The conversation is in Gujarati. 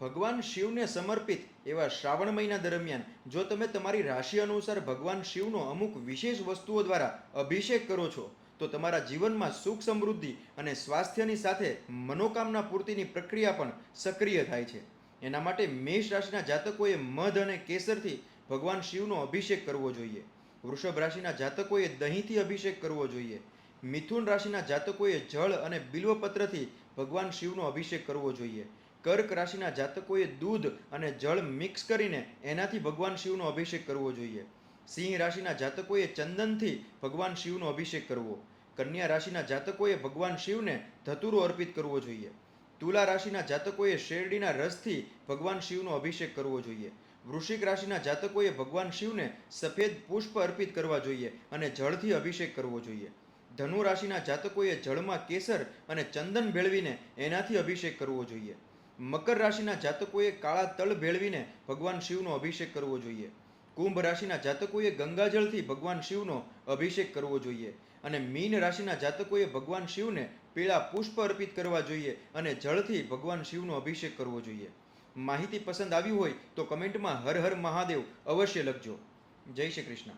ભગવાન શિવને સમર્પિત એવા શ્રાવણ મહિના દરમિયાન જો તમે તમારી રાશિ અનુસાર ભગવાન શિવનો અમુક વિશેષ વસ્તુઓ દ્વારા અભિષેક કરો છો, તો તમારા જીવનમાં સુખ સમૃદ્ધિ અને સ્વાસ્થ્યની સાથે મનોકામના પૂર્તિની પ્રક્રિયા પણ સક્રિય થાય છે. એના માટે મેષ રાશિના જાતકોએ મધ અને કેસરથી ભગવાન શિવનો અભિષેક કરવો જોઈએ. વૃષભ રાશિના જાતકોએ દહીંથી અભિષેક કરવો જોઈએ. મિથુન રાશિના જાતકોએ જળ અને બિલ્વપત્રથી ભગવાન શિવનો અભિષેક કરવો જોઈએ. કર્ક રાશિના જાતકોએ દૂધ અને જળ મિક્સ કરીને એનાથી ભગવાન શિવનો અભિષેક કરવો જોઈએ. સિંહ રાશિના જાતકોએ ચંદનથી ભગવાન શિવનો અભિષેક કરવો. કન્યા રાશિના જાતકોએ ભગવાન શિવને ધતુરો અર્પિત કરવો જોઈએ. તુલા રાશિના જાતકોએ શેરડીના રસથી ભગવાન શિવનો અભિષેક કરવો જોઈએ. વૃશ્ચિક રાશિના જાતકોએ ભગવાન શિવને સફેદ પુષ્પ અર્પિત કરવા જોઈએ અને જળથી અભિષેક કરવો જોઈએ. ધનુ રાશિના જાતકોએ જળમાં કેસર અને ચંદન ભેળવીને એનાથી અભિષેક કરવો જોઈએ. મકર રાશિના જાતકોએ કાળા તલ ભેળવીને ભગવાન શિવનો અભિષેક કરવો જોઈએ. કુંભ રાશિના જાતકોએ ગંગાજળથી ભગવાન શિવનો અભિષેક કરવો જોઈએ અને મીન રાશિના જાતકોએ ભગવાન શિવને પીળા પુષ્પ અર્પિત કરવા જોઈએ અને જળથી ભગવાન શિવનો અભિષેક કરવો જોઈએ. માહિતી પસંદ આવી હોય તો કમેન્ટમાં હર હર મહાદેવ અવશ્ય લખજો. જય શ્રી કૃષ્ણ.